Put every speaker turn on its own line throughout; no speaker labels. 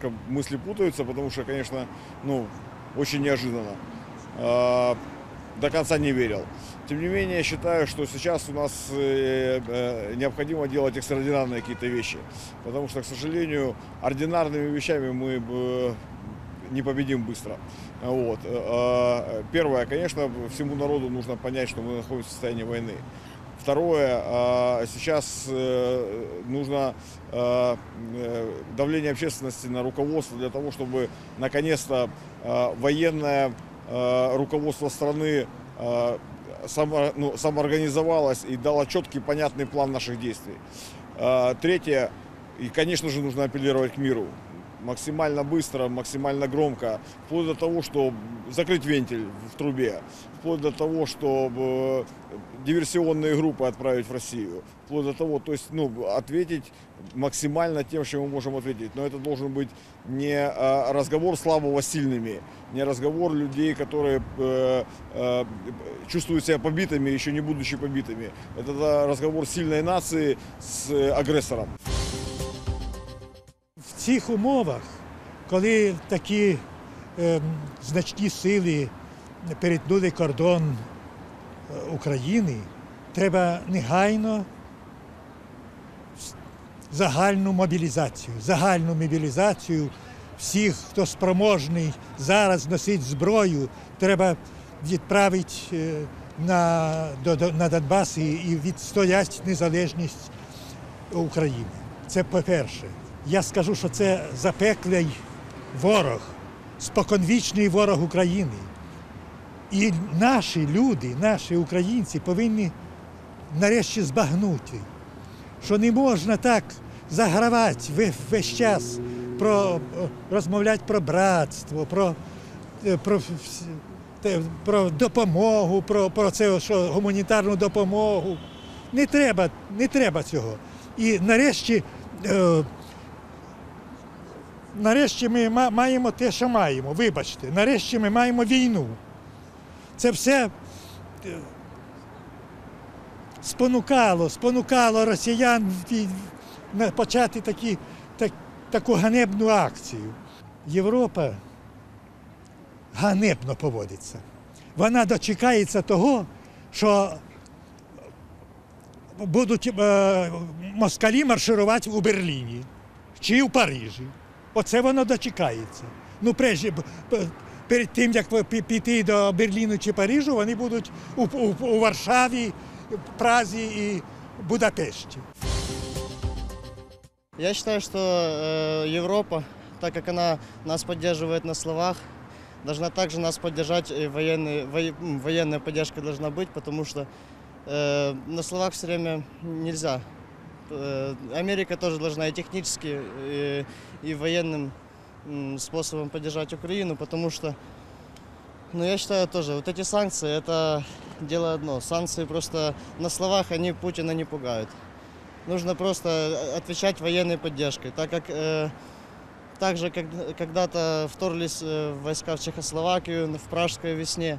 немножко мысли путаются, потому что, конечно, ну, очень неожиданно. А, До конца не верил. Тем не менее, я считаю, что сейчас у нас э, э, необходимо делать экстраординарные какие-то вещи. Потому что, к сожалению, ординарными вещами мы не победим быстро. Вот. Э, Первое, конечно, всему народу нужно понять, что мы находимся в состоянии войны. Второе, э, сейчас э, нужно э, э, давление общественности на руководство для того, чтобы наконец-то э, военное э, руководство страны само- ну, самоорганизовалось и дало четкий, понятный план наших действий. Третье, и, конечно же, нужно апеллировать к миру. Максимально быстро, максимально громко, вплоть до того, что закрыть вентиль в трубе, вплоть до того, чтобы диверсионные группы отправить в Россию, вплоть до того, то есть, ну, ответить максимально тем, чем мы можем ответить. Но это должен быть не а, разговор слабого с сильными, не разговор людей, которые э, э, чувствуют себя побитыми, еще не будучи побитыми. Это разговор сильной нации с э, агрессором.
Цих умовах, коли такі ем, значні сили перетнули кордон е, України, треба негайно загальну мобілізацію, загальну мобілізацію всіх, хто спроможний зараз носить зброю, треба відправити е, на, на Донбас і відстояти незалежність України. Це по-перше. Я скажу, що це запеклий ворог, споконвічний ворог України. І наші люди, наші українці повинні нарешті збагнути, що не можна так загравати весь час, про, розмовляти про братство, про, е, про, про допомогу, про, про це, що гуманітарну допомогу. Не треба, не треба цього. І нарешті, е, нарешті ми маємо те, що маємо. Вибачте, нарешті ми маємо війну. Це все е, спонукало, спонукало росіян почати такі, так, таку ганебну акцію. Європа ганебно поводиться. Вона дочекається того, що будуть е, москалі марширувати у Берліні чи в Парижі. Оце воно дочекається. Ну, прежде, б- п- перед тим, як пі- піти до Берліну чи Парижу, вони будуть у, у, у Варшаві, Празі і Будапешті.
Я считаю, что э, Европа, так как она нас поддерживает на словах, должна также нас поддержать, и военный, воe- м, военная поддержка должна быть, потому что э, на словах все время нельзя. Э, Америка тоже должна и технически, и, и военным способом поддержать Украину, потому что, ну, я считаю тоже, вот эти санкции, это дело одно. Санкции просто на словах, они Путина не пугают нужно просто отвечать военной поддержкой, так как э, также как, когда-то вторглись э, войска в Чехословакию в Пражской весне.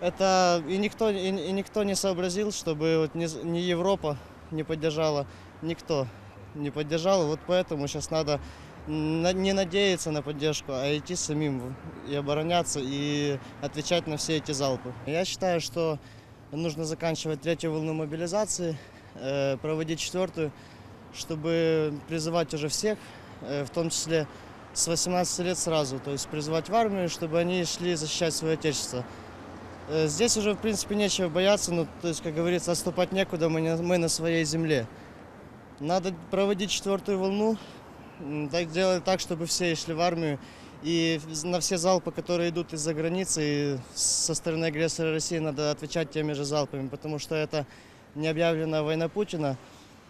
Это и никто, и, и никто не сообразил, чтобы вот ни, ни Европа не поддержала, никто не поддержал. Вот поэтому сейчас надо на- не надеяться на поддержку, а идти самим и обороняться, и отвечать на все эти залпы. Я считаю, что нужно заканчивать третью волну мобилизации, э, проводить четвертую, чтобы призывать уже всех, э, в том числе с 18 лет сразу, то есть призывать в армию, чтобы они шли защищать свое отечество. Э, Здесь уже, в принципе, нечего бояться, ну, то есть, как говорится, отступать некуда, мы, не- мы на своей земле. Надо проводить четвертую волну, так делать так, чтобы все шли в армию, и на все залпы, которые идут из-за границы, и со стороны агрессора России, надо отвечать теми же залпами, потому что это необъявленная война Путина.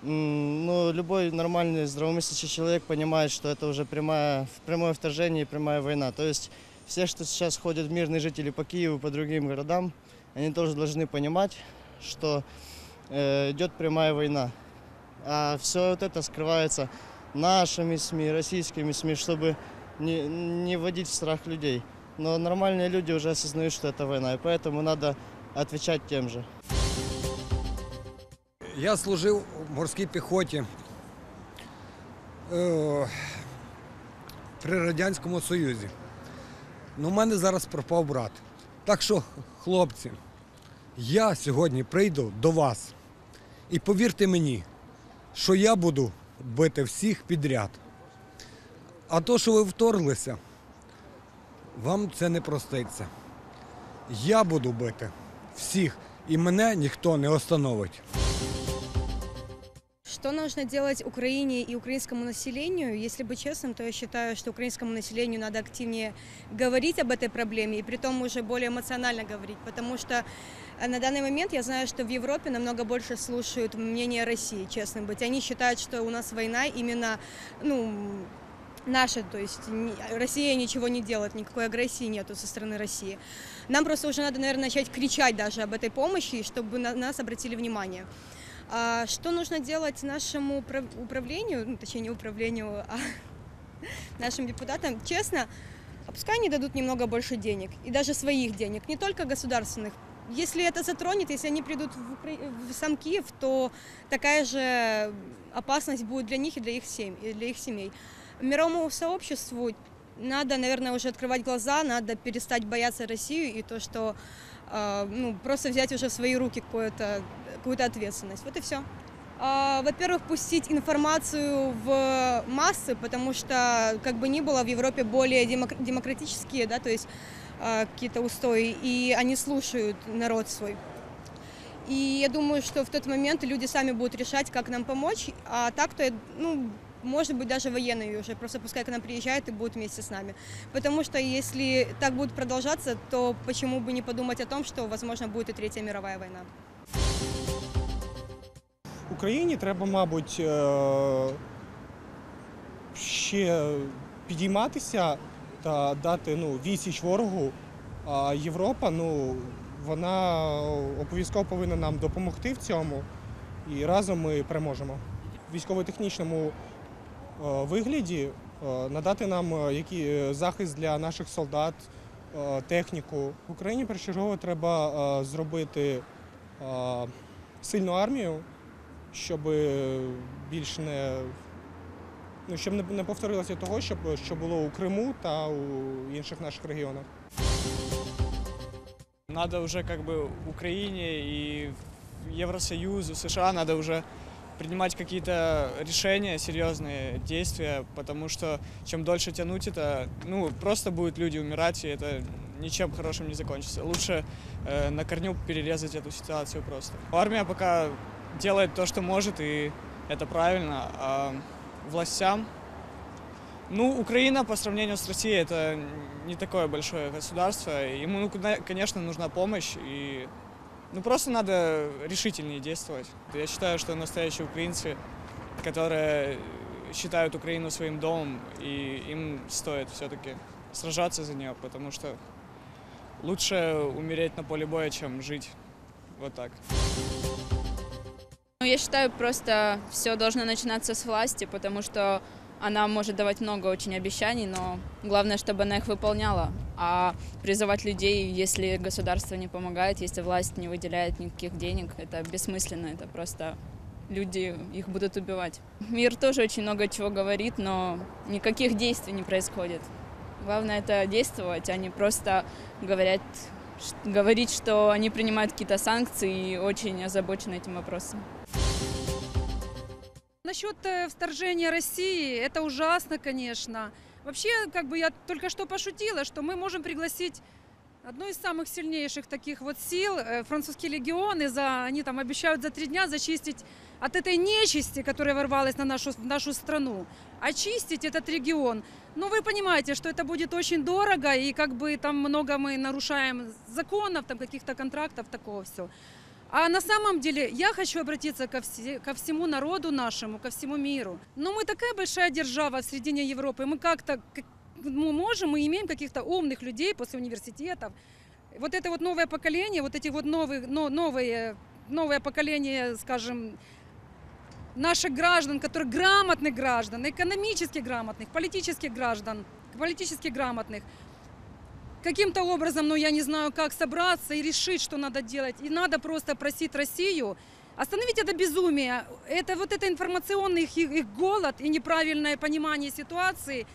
М, Ну, любой нормальный, здравомыслящий человек понимает, что это уже прямая, прямое вторжение и прямая война. То есть все, что сейчас ходят мирные жители по Киеву, по другим городам, они тоже должны понимать, что э, идет прямая война. А все вот это скрывается нашими СМИ, российскими СМИ, чтобы не, не вводить в страх людей. Но нормальные люди уже осознают, что это война, и поэтому надо отвечать тем же.
Я служив в морській піхоті. Е, при Радянському Союзі. Ну, у мене зараз пропав брат. Так що, хлопці, я сьогодні прийду до вас. І повірте мені, що я буду бити всіх підряд. А то, що ви вторглися, вам це не проститься. Я буду бити всіх, і мене ніхто не остановить.
Что нужно делать Украине и украинскому населению? Если быть честным, то я считаю, что украинскому населению надо активнее говорить об этой проблеме, и при том уже более эмоционально говорить, потому что э, на данный момент я знаю, что в Европе намного больше слушают мнение России, честно быть. Они считают, что у нас война именно, ну, наша, то есть Россия ничего не делает, никакой агрессии нету со стороны России. Нам просто уже надо, наверное, начать кричать даже об этой помощи, чтобы на нас обратили внимание. А что нужно делать нашему управ- управлению, ну, точнее не управлению, а нашим депутатам? Честно, пускай они дадут немного больше денег, и даже своих денег, не только государственных. Если это затронет, если они придут в, Укра- в сам Киев, то такая же опасность будет для них и для их, семь, и для их семей. Мировому сообществу надо, наверное, уже открывать глаза, надо перестать бояться Россию и то, что э, ну, просто взять уже в свои руки какую-то какую ответственность. Вот и все. Во-первых, пустить информацию в массы, потому что, как бы ни было, в Европе более демок- демократические, да, то есть э, какие-то устои, и они слушают народ свой. И я думаю, что в тот момент люди сами будут решать, как нам помочь, а так-то, ну, может быть, даже военные уже, просто пускай к нам приезжают и будут вместе с нами. Потому что если так будет продолжаться, то почему бы не подумать о том, что, возможно, будет и Третья мировая война.
Україні треба, мабуть, е, ще підійматися та дати ну, відсіч ворогу. А Європа, ну, вона обов'язково повинна нам допомогти в цьому, і разом ми переможемо. В військово-технічному е, вигляді е, надати нам захист для наших солдат, техніку. Україні першочергово треба зробити сильну армію щоб більш не, ну, щоб не, не повторилося того, щоб, що було у Криму та у інших наших регіонах.
Надо уже как бы Украине и Евросоюзу, США надо уже принимать какие-то решения, серьезные действия, потому что чем дольше тянуть это, ну, просто будут люди умирать, и это ничем хорошим не закончится. Лучше э, на корню перерезать эту ситуацию просто. Армия пока делает то, что может, и это правильно. А властям ну, Украина по сравнению с Россией это не такое большое государство. Ему, ну, конечно, нужна помощь и ну просто надо решительнее действовать. Я считаю, что настоящие украинцы, которые считают Украину своим домом, и им стоит все-таки сражаться за нее, потому что лучше умереть на поле боя, чем жить вот так.
Ну, я считаю, просто все должно начинаться с власти, потому что она может давать много очень обещаний, но главное, чтобы она их выполняла. А призывать людей, если государство не помогает, если власть не выделяет никаких денег, это бессмысленно, это просто люди их будут убивать. Мир тоже очень много чего говорит, но никаких действий не происходит. Главное это действовать, а не просто говорят, говорить, что они принимают какие-то санкции и очень озабочены этим вопросом.
Насчет э, вторжения России, это ужасно, конечно. Вообще, как бы я только что пошутила, что мы можем пригласить одну из самых сильнейших таких вот сил, э, французские легионы, за, они там обещают за три дня зачистить от этой нечисти, которая ворвалась на нашу, в нашу страну, очистить этот регион. Но вы понимаете, что это будет очень дорого, и как бы там много мы нарушаем законов, там каких-то контрактов, такого все. А на самом деле я хочу обратиться ко, все- ко всему народу нашему, ко всему миру. Но мы такая большая держава в середине Европы, мы как-то как- мы можем, мы имеем каких-то умных людей после университетов. Вот это вот новое поколение, вот эти вот новые, но, новые, новое поколение, скажем, наших граждан, которые грамотных граждан, экономически грамотных, политических граждан, политически грамотных, каким-то образом, ну я не знаю, как собраться и решить, что надо делать. И надо просто просить Россию остановить это безумие. Это вот это информационный их, их голод и неправильное понимание ситуации.